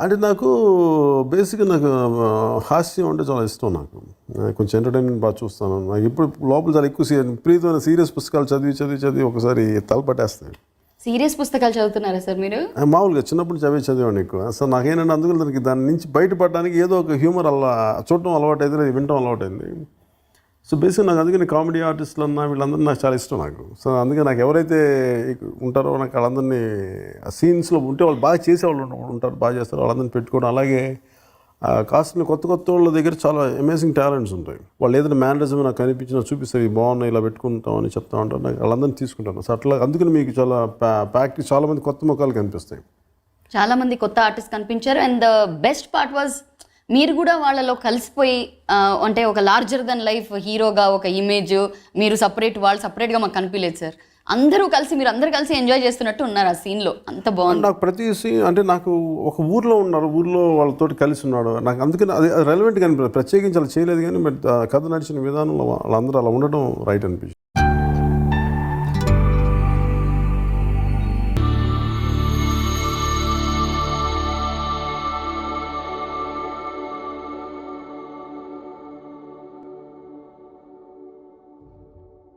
అంటే నాకు బేసిక్గా నాకు హాస్యం అంటే చాలా ఇష్టం నాకు. కొంచెం ఎంటర్టైన్మెంట్ బాగా చూస్తాను. నాకు ఇప్పుడు లోపల చాలా ఎక్కువ సీ- విపరీతమైన సీరియస్ పుస్తకాలు చదివి చదివి చదివి ఒకసారి తలపట్టేస్తాయి. సీరియస్ పుస్తకాలు చదువుతున్నారా సార్ మీరు? మామూలుగా చిన్నప్పుడు చదివే చదివాను ఎక్కువ. అసలు నాకేంటంటే అందుకని దానికి దాని నుంచి బయటపడడానికి ఏదో ఒక హ్యూమర్ అలా చూడటం అలవాటు అయితే వినటం అలవాటైంది. సో బేసిక్గా నాకు అందుకని కామెడీ ఆర్టిస్టులు అన్న వీళ్ళందరూ నాకు చాలా ఇష్టం నాకు. సో అందుకే నాకు ఎవరైతే ఉంటారో నాకు వాళ్ళందరినీ ఆ సీన్స్లో ఉంటే వాళ్ళు బాగా చేసేవాళ్ళు ఉంటారు బాగా చేస్తారు వాళ్ళందరినీ పెట్టుకోవడం. అలాగే కాస్ట్ని కొత్త కొత్త వాళ్ళ దగ్గర చాలా అమేజింగ్ టాలెంట్స్ ఉంటాయి. వాళ్ళు ఏదైనా మేనరిజం నాకు కనిపించినా చూపిస్తారు ఇవి బాగున్నాయి ఇలా పెట్టుకుంటాం అని చెప్తా ఉంటారు. నాకు వాళ్ళందరినీ తీసుకుంటాను సో అట్లా అందుకని మీకు చాలా ప్రాక్టీస్ చాలా మంది కొత్త ముఖాలు కనిపిస్తాయి. చాలా మంది కొత్త ఆర్టిస్ట్ కనిపించారు. And the best part was మీరు కూడా వాళ్ళలో కలిసిపోయి అంటే ఒక లార్జర్ దెన్ లైఫ్ హీరోగా ఒక ఇమేజ్ మీరు సపరేట్ వాళ్ళు సపరేట్గా మాకు కనిపించలేదు సార్. అందరూ కలిసి మీరు అందరూ కలిసి ఎంజాయ్ చేస్తున్నట్టు ఉన్నారు ఆ సీన్లో అంత బాగుంది. నాకు ప్రతి సీన్ అంటే నాకు ఒక ఊర్లో ఉన్నారు ఊర్లో వాళ్ళతో కలిసి ఉన్నాడు. నాకు అందుకని అది రెలవెంట్ కానీ ప్రత్యేకించి అలా చేయలేదు కానీ బట్ కథ నడిచిన విధానంలో వాళ్ళందరూ అలా ఉండడం రైట్ అనిపించింది.